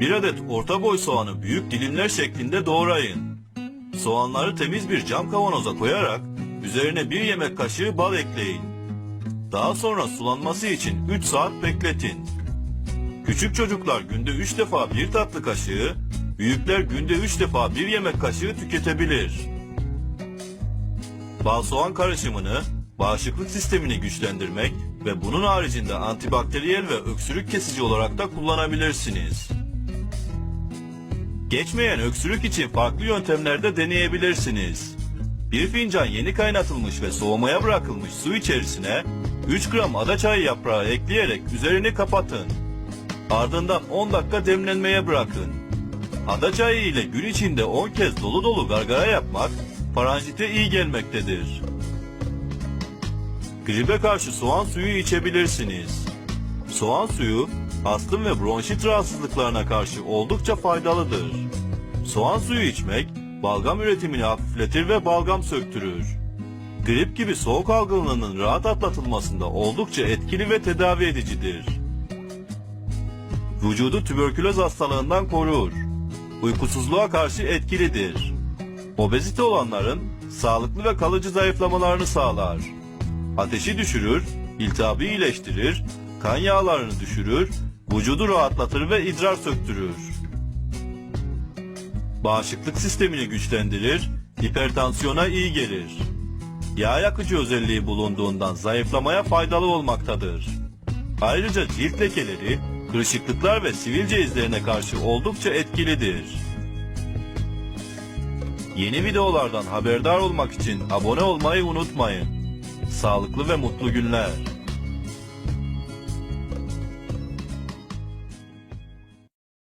Bir adet orta boy soğanı büyük dilimler şeklinde doğrayın. Soğanları temiz bir cam kavanoza koyarak üzerine bir yemek kaşığı bal ekleyin. Daha sonra sulanması için 3 saat bekletin. Küçük çocuklar günde 3 defa bir tatlı kaşığı, büyükler günde 3 defa bir yemek kaşığı tüketebilir. Bal soğan karışımını bağışıklık sistemini güçlendirmek ve bunun haricinde antibakteriyel ve öksürük kesici olarak da kullanabilirsiniz. Geçmeyen öksürük için farklı yöntemlerde deneyebilirsiniz. Bir fincan yeni kaynatılmış ve soğumaya bırakılmış su içerisine 3 gram ada çayı yaprağı ekleyerek üzerini kapatın. Ardından 10 dakika demlenmeye bırakın. Ada çayı ile gün içinde 10 kez dolu dolu gargara yapmak paranjite iyi gelmektedir. Gribe karşı soğan suyu içebilirsiniz. Soğan suyu astım ve bronşit rahatsızlıklarına karşı oldukça faydalıdır. Soğan suyu içmek balgam üretimini hafifletir ve balgam söktürür. Grip gibi soğuk algınlığının rahat atlatılmasında oldukça etkili ve tedavi edicidir. Vücudu tüberküloz hastalığından korur. Uykusuzluğa karşı etkilidir. Obezite olanların sağlıklı ve kalıcı zayıflamalarını sağlar. Ateşi düşürür, iltihabı iyileştirir, kan yağlarını düşürür, vücudu rahatlatır ve idrar söktürür. Bağışıklık sistemini güçlendirir, hipertansiyona iyi gelir. Yağ yakıcı özelliği bulunduğundan zayıflamaya faydalı olmaktadır. Ayrıca cilt lekeleri, kırışıklıklar ve sivilce izlerine karşı oldukça etkilidir. Yeni videolardan haberdar olmak için abone olmayı unutmayın. Sağlıklı ve mutlu günler.